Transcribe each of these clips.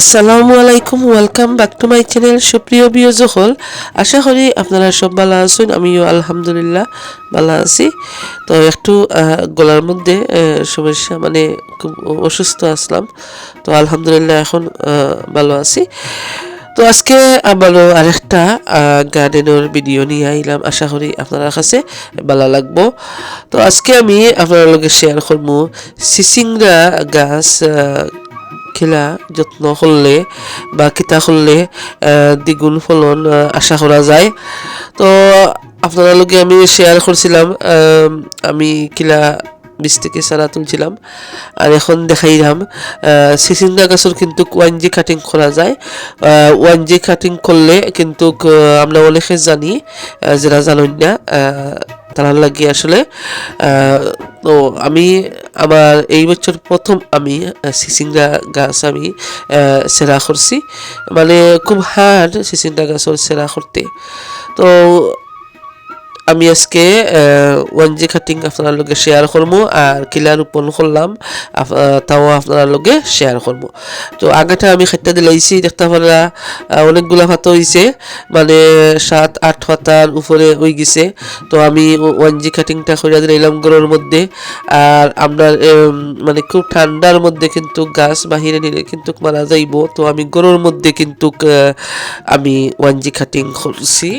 আসসালামু আলাইকুম welcome back to my channel সুপ্রিয় বিয়জ হল আশা করি আপনারা সব ভালো আছেন, আমিও আলহামদুলিল্লাহ ভালো আছি। তো একটু গলার মধ্যে সমস্যা মানে খুব অসুস্থ আসলাম। তো আলহামদুলিল্লাহ এখন ভালো আছি। তো আজকে আবারও আরেকটা গার্ডেনের ভিডিও নিয়ে আইলাম। আশা করি আপনার কাছে ভালো লাগবো। তো আজকে আমি আপনার লগে শেয়ার করব সিসিংরা গাছ খেলা যত্ন করলে বা কিতা করলে দ্বিগুণ ফলন আশা করা যায়। তো আপনারা আমি শেয়ার করছিলাম, আমি কিলা বীজ থেকে সারা তুলছিলাম, আর এখন দেখাইলাম সিসিঙ্গা গাছের কিন্তু ওয়ান জি কাটিং করা যায়। ওয়ান জি কাটিং করলে কিন্তু আমরা অনেকে জানি যারা জানেন না তারা লাগিয়ে আসলে তো আমি আমার এই বছর প্রথম আমি সিসিংরা গাছ আমি সেরা করছি। মানে খুব হার্ড সিসিংরা গাছ সেরা করতে। তো আমি আজকে ওয়ান জি কাটিং আপনার লগে শেয়ার করব আর কিলা রোপণ করলাম তাও আপনার লগে শেয়ার করব তো আগেটা আমি খাইটা দিলাইছি, দেখতে পারা অনেকগুলা ভাত হয়েছে মানে সাত, আট পাতার উপরে হয়ে গেছে। তো আমি ওয়ান জি কাটিংটা করে দিলাম গরুর মধ্যে। আর আপনার মানে খুব ঠান্ডার মধ্যে কিন্তু গাছ বাহিরে নিলে কিন্তু মারা যাইব। তো আমি গরুর মধ্যে কিন্তু আমি ওয়ান জি কাটিং করছি।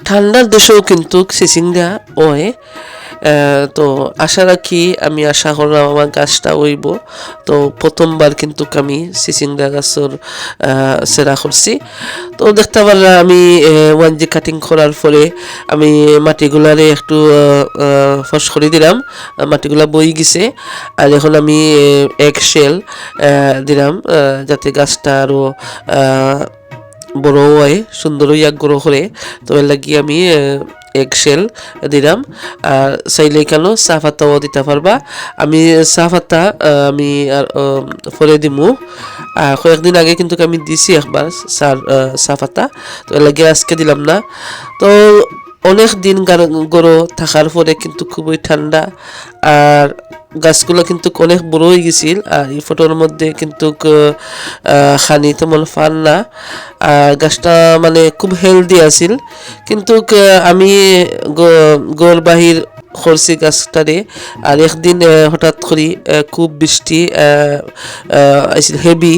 ঠান্ডার দেশেও কিন্তু সিসিংরা ওয়ে তো আশা রাখি আমি আশা করলাম আমার গাছটা হইব তো প্রথমবার কিন্তু আমি সিসিংরা গাছের সেরা করছি। তো দেখতে পারলাম আমি ওয়ান জি কাটিং করার পরে আমি মাটিগুলারে একটু ফস করে দিলাম। মাটিগুলা বই গেছে। আর এখন আমি এক শেল দিলাম যাতে গাছটা আরও বড় হয় সুন্দর হইয়া গ্রো করে। তো এর লাগি আমি এক শেল দিলাম। আর চাইলে কেন চাহ পাতাও দিতে পারবা। আমি চাহ পাতা আমি আর পরে দিমু। কয়েকদিন আগে কিন্তু আমি দিছি একবার চাহ চাহ পাতা তো এর লাগি আজকে দিলাম না। তো অনেক দিন গরো থাকার পরে কিন্তু খুবই ঠান্ডা, আর গাছগুলো কিন্তু অনেক বড় হয়ে গেছিল, আর এই ফটোর মধ্যে কিন্তু খানি তেমন ফান না, আর গাছটা মানে খুব হেলদি আছিল, কিন্তু আমি গোল বাহির করছি গাছটারে আর একদিন হঠাৎ করে খুব বৃষ্টি আহ, হেভি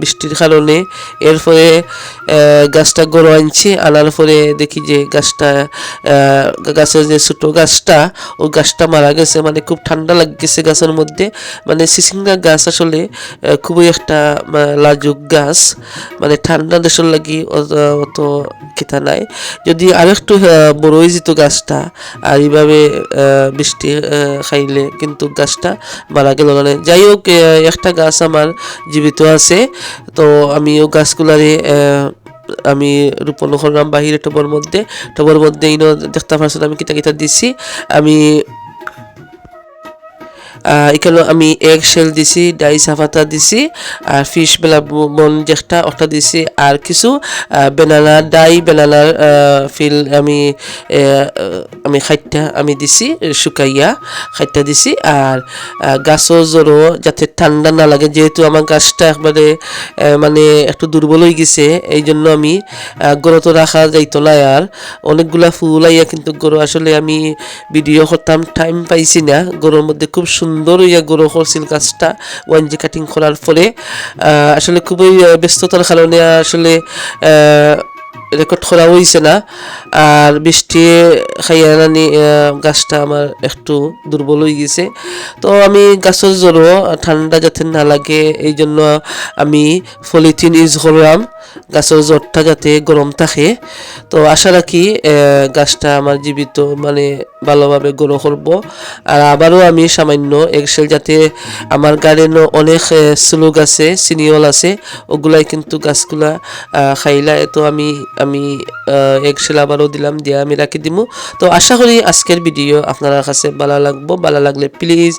বৃষ্টির কারণে। এরপরে আহ, গাছটা গরু আনছি আনার পরে দেখি যে গাছটা গাছের যে ছোটো গাছটা ও গাছটা মারা গেছে। মানে খুব ঠান্ডা লাগতেছে গাছের মধ্যে। মানে সিসিঙ্গা গাছ আসলে খুবই একটা লাজুক গাছ। মানে ঠান্ডা দেশের লাগি অত খেতা নাই। যদি আরেকটু বড় হয়ে যেত গাছটা আর এইভাবে বৃষ্টি খাইলে কিন্তু গাছটা মারা গেল মানে যাই হোক একটা গাছ আমার জীবিত আছে, তো আমি ও গাছগুলারে আমি রোপণ করলাম বাহিরে টবর মধ্যে টবর মধ্যে ইনো দেখতে পাচ্ছেন আমি কিতা কিতা দিছি। আমি এখানে আমি এগ শেল দিছি ডাই সাফাতা দিছি, আর ফিশ বেলা বন যেটা ওটা দিছি, আর কিছু বেনানা ডাই বেনানার ফিল আমি আমি খাইটা আমি দিছি, শুকাইয়া খাইটা দিছি, আর গাছও জড়ো যাতে ঠান্ডা না লাগে যেহেতু আমার গাছটা একবারে মানে একটু দুর্বল হয়ে গেছে এই জন্য আমি গরু তো রাখা যাইতো না আর অনেকগুলা ফুল আইয়া কিন্তু গরু আসলে আমি ভিডিও করতাম টাইম পাইছি না গরুর মধ্যে খুব সুন্দর ইয়া গ্রো করছিল গাছটা ওয়ান জি কাটিং করার ফলে আসলে খুবই ব্যস্ততার কারণে আসলে রেকর্ড করা হয়েছে না। আর বৃষ্টি খাইয়া গাছটা আমার একটু দুর্বল হয়ে গেছে। তো আমি গাছের জড়ো ঠান্ডা যাতে না লাগে এই জন্য আমি পলিথিন ইউজ করলাম। গাছের জ্বরটা যাতে গরম থাকে। তো আশা রাখি গাছটা আমার জীবিত মানে ভালোভাবে গ্রো করব। আর আবারও আমি সামান্য এক্সেল যাতে আমার গার্ডেনও অনেক স্লোগ আছে সিনিয়ল আছে ওগুলাই কিন্তু গাছগুলা আহ, খাইলায় তো আমি আমি এক্সেল আবারও দিলাম, দিয়ে আমি রাখি দিমু। তো আশা করি আজকের ভিডিও আপনার কাছে ভালো লাগবো। ভালো লাগলে প্লিজ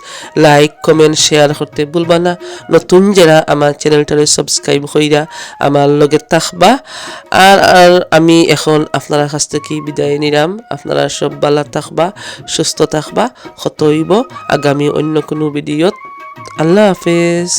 লাইক কমেন্ট শেয়ার করতে ভুলবা না। নতুন যারা আমার চ্যানেলটারে সাবস্ক্রাইব কইরা আমার লগে থাকবা। আর আর আমি এখন আপনার কাছ থেকে বিদায় নিলাম। আপনারা সব ভালো থাকবা, সুস্থ থাকবা হত হইব আগামী অন্য কোনো ভিডিওত। আল্লাহ হাফেজ।